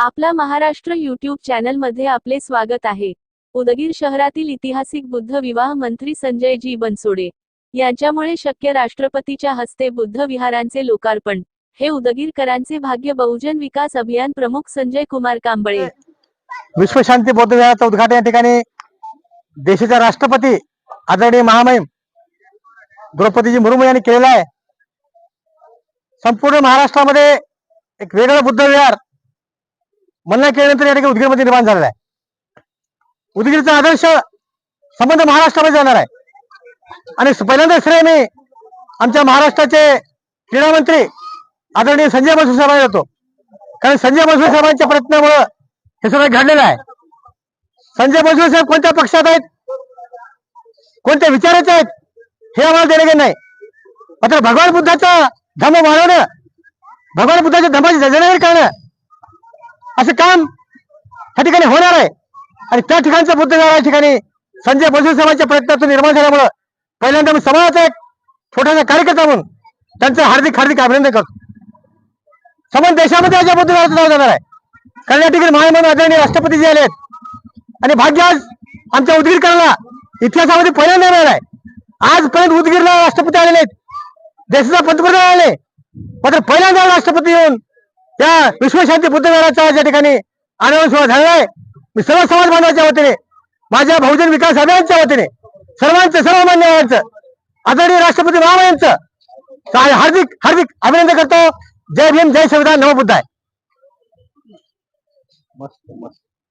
आपला महाराष्ट्र यूट्यूब चॅनलमध्ये आपले स्वागत आहे. उदगीर शहरातील ऐतिहासिक बुद्ध विवाह मंत्री संजय जी बनसोडे यांच्यामुळे शक्य राष्ट्रपतीच्या हस्ते बुद्ध विहारांचे लोकार्पण. हे उदगीरकरांचे भाग्य बहुजन विकास अभियान प्रमुख संजय कुमार कांबळे. विश्वशांती बौद्ध विहाराचं उद्घाटन या ठिकाणी देशाच्या राष्ट्रपती आदरणीय महामहिम द्रौपदीजी मुर्मू यांनी केलेलं आहे. संपूर्ण महाराष्ट्रामध्ये एक वेगळं बुद्ध विहार म्हणणं केल्यानंतर या ठिकाणी उदगीरमध्ये निर्माण झालेला आहे. उदगीरचा आदर्श संबंध महाराष्ट्रामध्ये जाणार आहे. आणि पहिल्यांदा श्रेय मी आमच्या महाराष्ट्राचे क्रीडा मंत्री आदरणीय संजय बसू साहेबांना जातो कारण संजय बसू साहेबांच्या प्रयत्नामुळं हे सगळं घडलेलं आहे. संजय बसवे साहेब कोणत्या पक्षात आहेत? कोणत्या विचाराचे आहेत? हे आम्हाला देणे नाही. मात्र भगवान बुद्धाचा धम्म वाढवणं भगवान बुद्धाच्या धम्माची जजनागिरी करणं असं काम त्या ठिकाणी होणार आहे. आणि त्या ठिकाणचं बुद्ध झाला या ठिकाणी संजय बसवे साहेबांच्या प्रयत्नातून निर्माण झाल्यामुळं पहिल्यांदा मी समाजाचा एक छोटासा कार्यकर्ता म्हणून त्यांचं हार्दिक हार्दिक अभिनंदन करतो. समज देशामध्ये याच्या बुद्ध विहाराचं नाव जाणार आहे. कारण या ठिकाणी महामहिम आदरणीय राष्ट्रपती जे आले आणि भाग्य आज आमच्या उदगीरकरांना इतिहासामध्ये पहिल्यांदा मिळाला आहे. आजपर्यंत उदगीरला राष्ट्रपती आलेले आहेत देशाचा पंतप्रधान आले मात्र पहिल्यांदा राष्ट्रपती येऊन त्या विश्वशांती बुद्ध विहाराचा या ठिकाणी आनंद सोहळा झालेला आहे. मी सर्व समाज बांधवाच्या वतीने माझ्या बहुजन विकास अभियानच्या वतीने सर्वांचं सर्व मान्यवरांचं आदरणीय राष्ट्रपती महामहिमचं हार्दिक हार्दिक अभिनंदन करतो. जय भीम जय संविधान नवबुद्ध आहे मस्त मस्त.